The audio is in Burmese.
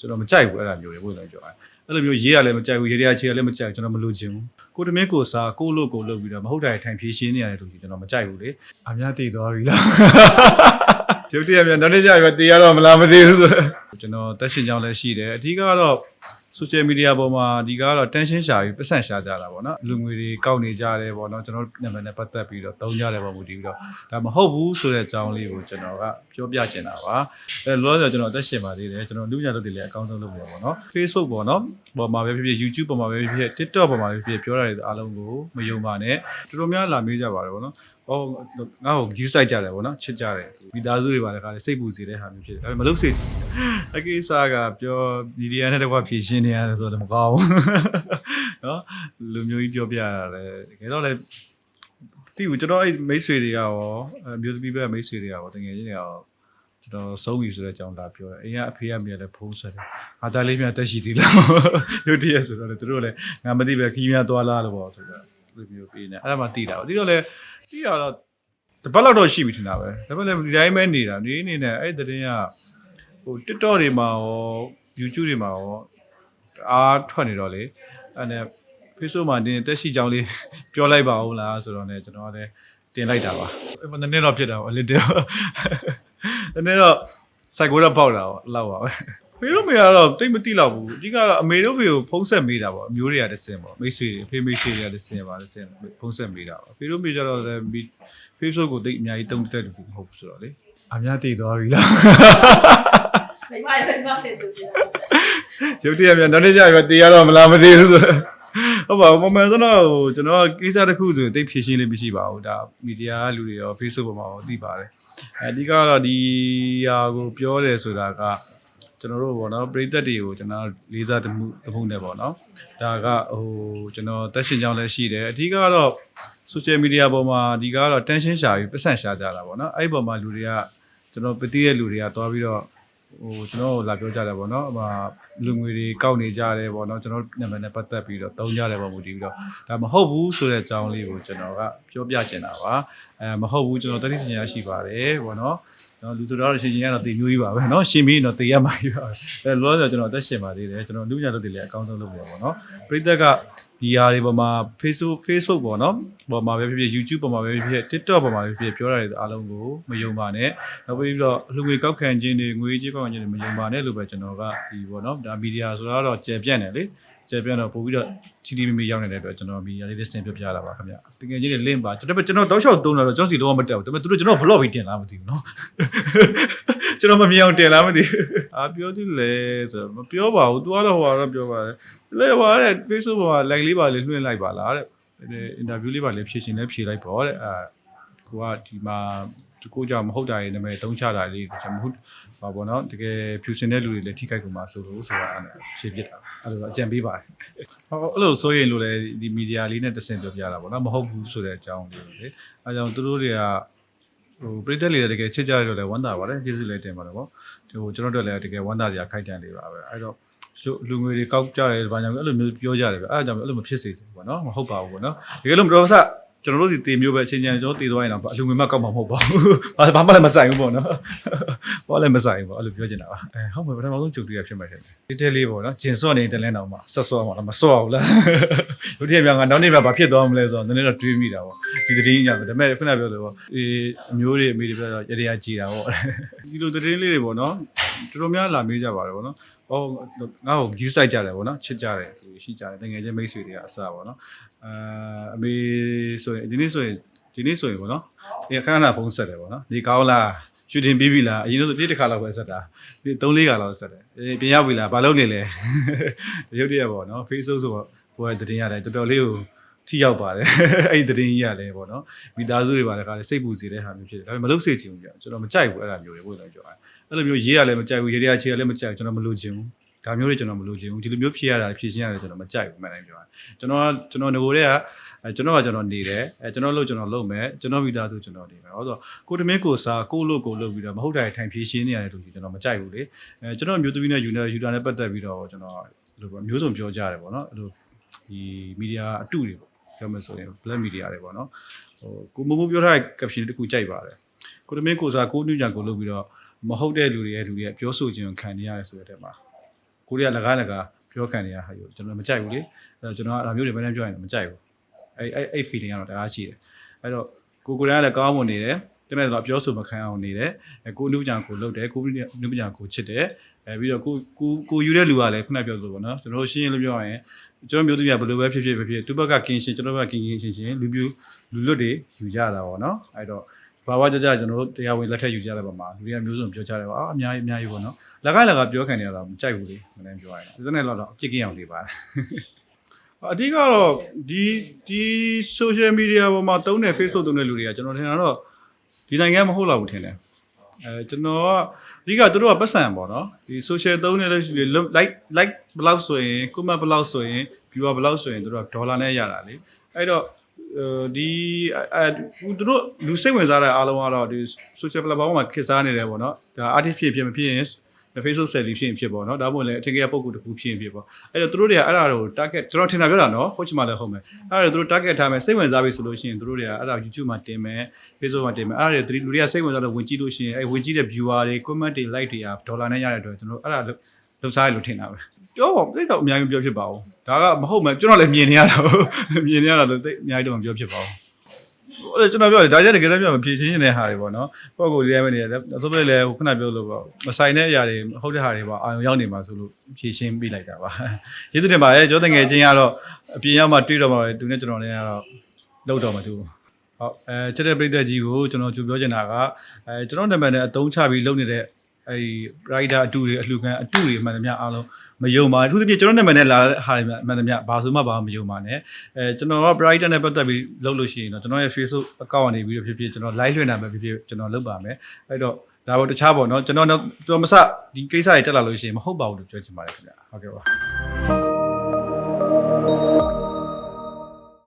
ကျွန်တော်မကြိုက်ဘူးအဲ့လိုမျိုးတွေဘုရားပြောတယ်အဲ့လိုမျိုးရေးရလည်းမကြိုက်ဘူးရေးရချေရလည်းမကြိုက်ဘူးကျွန်တော်မလိုချင်ဘူးကိုတမင်းကိုစားကိုလို့ကိုလို့ပြီးတော့မဟုတ်တာထိုင်ဖြည့်ရှင်းနေရတယ်လို့ကျွန်တော်မကြိုက်ဘူးလေအများသိသွားပြီလားရုပ်တရက်ပြန်နောက်နေ့ကျရင်တေးရတော့မလားမသိဘူးဆိုကျွန်တော်တက်ရှင်ကြောင်းလည်းရှိတယ်အဓိကတော့ social media ပေါ်မှာဒီကတော့ tension ရှာပြီးပတ်စံရှာကြတာပေါ့နော်လူငွေတွေကောက်နေကြတယ်ပေါ့နော်ကျွန်တော်နာမည်နဲ့ပတ်သက်ပြီးတော့တုံးကြတယ်ပေါ့မူတည်ပြီးတော့ဒါမဟုတ်ဘူးဆိုတဲ့အကြောင်းလေးကိုကျွန်တော်ကပြောပြချင်တာပါအဲလောလောဆယ်ကျွန်တော်အသက်ရှင်ပါသေးတယ်ကျွန်တော်လူညာလုပ်တွေလည်းအကောင်းဆုံးလုပ်နေပါပေါ့နော် Facebook ပေါ့နော်ပေါ်မှာပဲဖြစ်ဖြစ် YouTube ပေါ်မှာပဲဖြစ်ဖြစ် TikTok ပေါ်မှာပဲဖြစ်ဖြစ်ပြောရတဲ့အားလုံးကိုမယုံပါနဲ့တော်တော်များလာမေးကြပါတယ်ပေါ့နော် ဟောငါ့ကို view site ကြတယ်ပေါ့နော်ချစ်ကြတယ်မိသားစုတွေပါလည်းခါလေစိတ်ပူစေတဲ့ဟာမျိုးဖြစ်တယ်ဒါပေမဲ့မလုပ်စေချင်ဘူးအကိစ္စကပြောမီဒီယာနဲ့တကွဖြည့်ရှင်းနေရတယ်ဆိုတော့မကောင်းဘူးနော်လူမျိုးကြီးပြောပြရတယ်တကယ်တော့လည်းတိဘူးကျွန်တော်အဲ့မိတ်ဆွေတွေကရောအမျိုးသမီးဘက်ကမိတ်ဆွေတွေကရောတကယ်ချင်းတွေကရောကျွန်တော်ဆုံးပြီဆိုတဲ့အကြောင်းလာပြောတယ်အိမ်ကအဖေကမိလည်းဖုံးဆက်တယ်အာသားလေးမြတ်တက်ရှိသေးလားရုတ်တရက်ဆိုတော့လေသူတို့လည်းငါမသိပဲခီးများသွားလားလို့ပေါ့ဆိုတော့ ဒီမျိုးပေးနေအဲ့ဒါမှတိတာပေါ့ဒီတော့လေတိရတော့တပတ်လောက်တော့ရှိပြီထင်တာပဲဒါပေမဲ့ဒီတိုင်းပဲနေတာနေနေနဲ့အဲ့ဒီတဲ့ကဟို TikTok တွေမှာရော YouTube တွေမှာရောအားထွက်နေတော့လေအဲ့နဲ့ Facebook မှာတင်တက်ရှိကြောင်းလေးပြောလိုက်ပါဦးလားဆိုတော့ねကျွန်တော်ကလည်းတင်လိုက်တာပါအဲ့မနည်းနည်းတော့ဖြစ်တာပေါ့အလစ်တယ်နည်းနည်းတော့စိုက်ကိုတော့ပေါက်တာပေါ့အလောက်ပါပဲ ဖေတို့မေကတော့တိတ်မတိတော့ဘူးအဓိကတော့အမေတို့ဖေကိုဖုံးဆက်မေးတာပေါ့အမျိုးတွေကတစ်စင်ပေါ့မိတ်ဆွေတွေဖေမိတ်ဆွေတွေကတစ်စင်ပါတစ်စင်ဖုံးဆက်မေးတာပေါ့ဖေတို့မေကျတော့လည်း Facebook ကိုတိတ်အများကြီးတုံးတက်တယ်ဘူးမဟုတ်ဘူးဆိုတော့လေအများသိသွားပြီလားမိမရမိမဖြစ်ဆိုပြီးတော့ရုပ်တရက်ပြန်နောက်နေ့ကျရင်တေးရတော့မလားမသိဘူးဆိုတော့ဟုတ်ပါဘူးပုံမှန်ဆိုတော့ဟိုကျွန်တော်ကိစ္စတစ်ခုဆိုရင်တိတ်ဖြည့်ရှင်းလေးမရှိပါဘူးဒါမီဒီယာကလူတွေရော Facebook ပေါ်မှာရောသိပါတယ်အဓိကတော့ဒီဟာကိုပြောတယ်ဆိုတာက ကျွန်တော်တို့ပေါ့နော်ပရိသတ်တွေကိုကျွန်တော်လေးစားတမှုတမှုနဲ့ပေါ့နော်ဒါကဟိုကျွန်တော်တက်ရှင်ကြောင်းလည်းရှိတယ်အဓိကတော့ social media ပေါ်မှာဒီကတော့ tension ရှာပြီးပတ်စံရှာကြတာပေါ့နော်အဲ့ဒီပေါ်မှာလူတွေကကျွန်တော်ပတိရဲ့လူတွေကသွားပြီးတော့ဟိုကျွန်တော်တို့လာပြောကြတယ်ပေါ့နော်အမလူငွေတွေကောက်နေကြတယ်ပေါ့နော်ကျွန်တော်နာမည်နဲ့ပတ်သက်ပြီးတော့တုံးကြတယ်ပေါ့မူတည်ပြီးတော့ဒါမဟုတ်ဘူးဆိုတဲ့အကြောင်းလေးကိုကျွန်တော်ကပြောပြချင်တာပါအဲမဟုတ်ဘူးကျွန်တော်တတိပညာရှိပါတယ်ပေါ့နော် နော်လူဆိုတော့ရှင်ရှင်ကတော့တေမျိုးကြီးပါပဲနော်ရှင်ပြီးတော့တေရမှာကြီးပါအဲလောလောဆယ်ကျွန်တော်အသက်ရှင်ပါသေးတယ်ကျွန်တော်လူညာလုပ်တယ်လည်းအကောင်းဆုံးလုပ်တယ်ပေါ့နော်ပရိသတ်ကဒီဟာတွေပေါ်မှာ Facebook Facebook ပေါ်နော်ပေါ်မှာပဲဖြစ်ဖြစ် YouTube ပေါ်မှာပဲဖြစ်ဖြစ် TikTok ပေါ်မှာပဲဖြစ်ဖြစ်ပြောတာတွေအားလုံးကိုမယုံပါနဲ့နောက်ပြီးတော့လူငွေကောက်ခံခြင်းတွေငွေကြေးကောက်ခံခြင်းတွေမယုံပါနဲ့လို့ပဲကျွန်တော်ကဒီပေါ့နော်ဒါမီဒီယာဆိုတော့ကျယ်ပြန့်တယ်လေ ကျေပြန့်တော့ပို့ပြီးတော့ချီတီမီမီရောက်နေတဲ့အတွက်ကျွန်တော်မီဒီယာလေးလေးဆင်ပြပြလာပါခင်ဗျတကယ်ကြီးတွေ link ပါကျွန်တော်ကျွန်တော်တောက်လျှောက်သုံးလာတော့ကျွန်တော်စီလုံးဝမတက်ဘူးဒါပေမဲ့သူတို့ကျွန်တော် blog ပြီးတင်လာမသိဘူးနော်ကျွန်တော်မမြင်အောင်တင်လာမသိဘူးအာပြောသူလေဆိုတော့မပြောပါဘူး तू ကတော့ဟိုကတော့ပြောပါတယ်လေဟိုတဲ့ Facebook ပေါ်မှာ like လေးပါလေးလွှင့်လိုက်ပါလားတဲ့အင်တာဗျူးလေးပါလေးဖြည့်ရှင်လေးဖြည့်လိုက်ပေါ့တဲ့အာကိုကဒီမှာဒီ ကိုကြောင့်မဟုတ်တာရဲ့နာမည်တုံးချတာလေးကျွန်တော်မဟုတ်ပါဘောနော်တကယ်ဖြူစင်တဲ့လူတွေလည်းထိခိုက်ကုန်မှာဆိုလို့ဆိုတာအဲ့ဒါဖြည့်ပြစ်တာအဲ့လိုတော့အကြံပေးပါတယ်ဟောအဲ့လိုဆိုရင်လို့လေဒီမီဒီယာလေးနဲ့တဆင့်ပြောပြတာပေါ့နော်မဟုတ်ဘူးဆိုတဲ့အကြောင်းလေးလေအဲကြောင့်သူတို့တွေကဟိုပြည်သက်လေးတွေတကယ်ချစ်ကြရတော့လည်းဝမ်းသာပါတယ်ကျေးဇူးလည်းတင်ပါတယ်ပေါ့ဟိုကျွန်တော်တို့လည်းတကယ်ဝမ်းသာစရာခိုက်တန်လေးပါပဲအဲ့တော့လူငွေတွေကောက်ကြတယ်ဘာကြောင့်လဲအဲ့လိုမျိုးပြောကြတယ်ပဲအဲ့ဒါကြောင့်အဲ့လိုမဖြစ်စေဘူးပေါ့နော်မဟုတ်ပါဘူးပေါ့နော်တကယ်လို့မတော်ဆ ကျွန်တော်တို့စီတေမျိုးပဲအချင်းချင်းကျွန်တော်တေသွားရင်တော့အလူငွေမကောက်မှာမဟုတ်ပါဘူးဘာဘာမှလည်းမဆိုင်ဘူးပေါ့နော်ဘာလည်းမဆိုင်ဘူးပေါ့အဲ့လိုပြောချင်တာပါအဲဟုတ်မယ်ပထမဆုံးကြုံတွေ့ရဖြစ်မှာတယ်ဒီတဲလေးပေါ့နော်ဂျင်စော့နေတလဲတော့မှဆက်စော့မှာလားမစော့ဘူးလားလူတည်းများကနောက်နေ့မှဘာဖြစ်သွားမလဲဆိုတော့နည်းနည်းတော့တွေးမိတာပေါ့ဒီတည်းညပဲဒါပေမဲ့ခုနပြောလို့ပေါ့အေးအမျိုးတွေအမေတွေပြောတော့ရရကြည်တာပေါ့ဒီလိုတည်းလေးတွေပေါ့နော်တော်တော်များလာမေးကြပါတယ်ပေါ့နော် ဟောငါ့ကို view site ကြတယ်ပေါ့နော်ချစ်ကြတယ်သူရှိကြတယ်တကယ်ချင်းမိတ်ဆွေတွေကအစပေါ့နော်အာအမေဆိုရင်ဒီနေ့ဆိုရင်ဒီနေ့ဆိုရင်ပေါ့နော်ဒီခဏခဏဖုန်းဆက်တယ်ပေါ့နော်ဒီကောင်းလားရှူတင်ပြီးပြီလားအရင်တော့ပြည့်တစ်ခါလောက်ပဲဆက်တာဒီ3 4ခါလောက်ဆက်တယ်အေးပြင်ရောက်ပြီလားဘာလုပ်နေလဲရုပ်တရက်ပေါ့နော် Facebook ဆိုတော့ဟိုကတင်ရတယ်တော်တော်လေးကိုထိရောက်ပါတယ်အဲ့ဒီတင်ကြီးရလဲပေါ့နော်မိသားစုတွေပါလည်းခါလေစိတ်ပူစေတဲ့ဟာမျိုးဖြစ်တယ်ဒါပေမဲ့မလုပ်စေချင်ဘူးကြာကျွန်တော်မကြိုက်ဘူးအဲ့ဒါမျိုးတွေဘုရားပြောတာ အဲ့လိုမျိုးရေးရလည်းမကြိုက်ဘူးရေးရချေရလည်းမကြိုက်ဘူးကျွန်တော်မလိုချင်ဘူးဒါမျိုးတွေကျွန်တော်မလိုချင်ဘူးဒီလိုမျိုးဖြစ်ရတာဖြစ်ရှင်းရတယ်ကျွန်တော်မကြိုက်ဘူးမှန်တယ်ပြောတာကျွန်တော်ကကျွန်တော်ငကိုတွေကအဲကျွန်တော်ကကျွန်တော်နေတယ်အဲကျွန်တော်လို့ကျွန်တော်လုပ်မယ်ကျွန်တော်မိသားစုကျွန်တော်နေမယ်ဟောဆိုကိုတမင်းကိုစားကိုလို့ကိုလို့ပြီးတော့မဟုတ်တာထိုင်ဖြည့်ရှင်းနေရတယ်လို့ကျွန်တော်မကြိုက်ဘူးလေအဲကျွန်တော်မျိုးသမီးနဲ့ယူနေယူတာနဲ့ပတ်သက်ပြီးတော့ကျွန်တော်အဲ့လိုပေါ့မျိုးစုံပြောကြရတယ်ပေါ့နော်အဲ့လိုဒီမီဒီယာအတုတွေပေါ့ပြောမယ်ဆိုရင် black media တွေပေါ့နော်ဟိုကိုမိုးမိုးပြောထားတဲ့ caption တစ်ခုကြိုက်ပါတယ်ကိုတမင်းကိုစားကိုနုညာကိုလုပ်ပြီးတော့ မဟုတ်တဲ့လူတွေရဲ့လူတွေရဲ့ပြောဆိုခြင်းကိုခံနေရတယ်ဆိုတဲ့ထဲမှာကိုရီးယားလကားလကားပြောခံနေရတာဟာယူကျွန်တော်မကြိုက်ဘူးလေအဲ့တော့ကျွန်တော်ကဒါမျိုးတွေဘယ်နဲ့ပြောရင်လည်းမကြိုက်ဘူးအဲ့အဲ့အဲ့ feeling ကတော့တအားရှိတယ်အဲ့တော့ကိုကိုရီးယားလည်းကောင်းမွန်နေတယ်တနေ့တော့ပြောဆိုမခံအောင်နေတယ်အဲကိုနုပညာကိုလုပ်တယ်ကိုနုပညာကိုချစ်တယ်အဲပြီးတော့ကိုကိုကိုယူတဲ့လူကလည်းခုနပြောဆိုပေါ့နော်ကျွန်တော်တို့ရှင်းရလို့ပြောရရင်ကျွန်တော်မျိုးသူများဘယ်လိုပဲဖြစ်ဖြစ်ဖြစ်ဖြစ်သူဘက်ကကင်းရှင်းကျွန်တော်ဘက်ကကင်းကင်းရှင်းရှင်းလူပြူလူလွတ်တွေယူကြတာပေါ့နော်အဲ့တော့ ဘာဝကြကြကျွန်တော်တို့တရားဝင်လက်ထက်ယူကြတဲ့ပုံမှာလူတွေကမျိုးစုံပြောကြတယ်ပေါ့အာအများကြီးအများကြီးပေါ့နော်လက်ကလက်ကပြောခံနေရတာမကြိုက်ဘူးလေမနေ့ပြောရရင်ဒီနေ့တော့အပြစ်ကင်းအောင်နေပါတယ်အဓိကတော့ဒီဒီ social media ပေါ်မှာတုံးတဲ့ Facebook တုံးတဲ့လူတွေကကျွန်တော်ထင်တာတော့ဒီနိုင်ငံမဟုတ်တော့ဘူးထင်တယ်အဲကျွန်တော်ကအဓိကသူတို့ကပတ်စံပေါ့နော်ဒီ social တုံးနေတဲ့လူတွေ like like ဘယ်လောက်ဆိုရင် comment ဘယ်လောက်ဆိုရင် viewer ဘယ်လောက်ဆိုရင်သူတို့ကဒေါ်လာနဲ့ရတာလေအဲ့တော့အဲ ဒီအဲသူတို့လူစိတ်ဝင်စားတဲ့အားလုံးကတော့ဒီ social platform မှာခေတ်စားနေတယ်ပေါ့နော်ဒါ artist ဖြစ်ဖြစ်မဖြစ်ရင် Facebook selling ဖြစ်ရင်ဖြစ်ပေါ့နော်ဒါမှမဟုတ်လည်းအထင်ကြီးပုံကူတစ်ခုဖြစ်ရင်ဖြစ်ပေါ့အဲ့တော့သူတို့တွေကအဲ့ဒါကို target ကျွန်တော်ထင်တာပြောတာနော်ဟုတ်ချင်မှလည်းဟုတ်မယ်အဲ့ဒါသူတို့ target ထားမယ်စိတ်ဝင်စားပြီဆိုလို့ရှိရင်သူတို့တွေကအဲ့ဒါ YouTube မှာတင်မယ် Facebook မှာတင်မယ်အဲ့ဒါတွေလူတွေကစိတ်ဝင်စားလို့ဝင်ကြည့်လို့ရှိရင်အဲ့ဝင်ကြည့်တဲ့ viewer တွေ comment တွေ like တွေကဒေါ်လာနဲ့ရတဲ့အတွက်ကျွန်တော်အဲ့ဒါလောက်စားရလို့ထင်တာပဲ ပြောပါသိတော့အများကြီးပြောဖြစ်ပါဘူးဒါကမဟုတ်မှကျွန်တော်လည်းမြင်နေရတာမြင်နေရတာလို့သိအများကြီးတော့မပြောဖြစ်ပါဘူးဟိုလေကျွန်တော်ပြောတယ်ဒါကြတဲ့တကယ်တော့ပြောမဖြည့်ချင်းနေတဲ့ဟာတွေပေါ့နော်ပေါ့ကိုလေးရမယ်နေတယ်အစိုးရလည်းဟိုခဏပြောလို့ပေါ့မဆိုင်တဲ့အရာတွေဟုတ်တဲ့ဟာတွေပေါ့အာရုံရောက်နေမှာဆိုလို့ဖြည့်ချင်းပြလိုက်တာပါကျေးဇူးတင်ပါတယ်ကျောင်းတငယ်ချင်းကတော့အပြင်ရောက်မှတွေ့တော့မှာသူနဲ့ကျွန်တော်လည်းကတော့လောက်တော့မှာသူဟုတ်အဲချက်တဲ့ပြိတ္တကြီးကိုကျွန်တော်ကြိုပြောချင်တာကအဲကျွန်တော်နာမည်နဲ့အတုံးချပြီးလုပ်နေတဲ့အဲဒီ rider အတူတွေအလှခံအတူတွေအမှန်တမျှအားလုံး မယုံပါဘူးအထူးသဖြင့်ကျွန်တော်နာမည်နဲ့လာတဲ့ဟာတွေအမှန်တမျှဘာဆိုမှဘာမှမယုံပါနဲ့အဲကျွန်တော်က brighter နဲ့ပတ်သက်ပြီးလုပ်လို့ရှိရင်တော့ကျွန်တော်ရဲ့ Facebook account ကနေပြီးတော့ဖြစ်ဖြစ်ကျွန်တော် live လွှင့်တာပဲဖြစ်ဖြစ်ကျွန်တော်လုပ်ပါမယ်အဲ့တော့ဒါပေါ့တခြားပေါ့နော်ကျွန်တော်တော့ကျွန်တော်မစဒီကိစ္စတွေတက်လာလို့ရှိရင်မဟုတ်ပါဘူးလို့ပြောချင်ပါတယ်ခင်ဗျာဟုတ်ကဲ့ပါ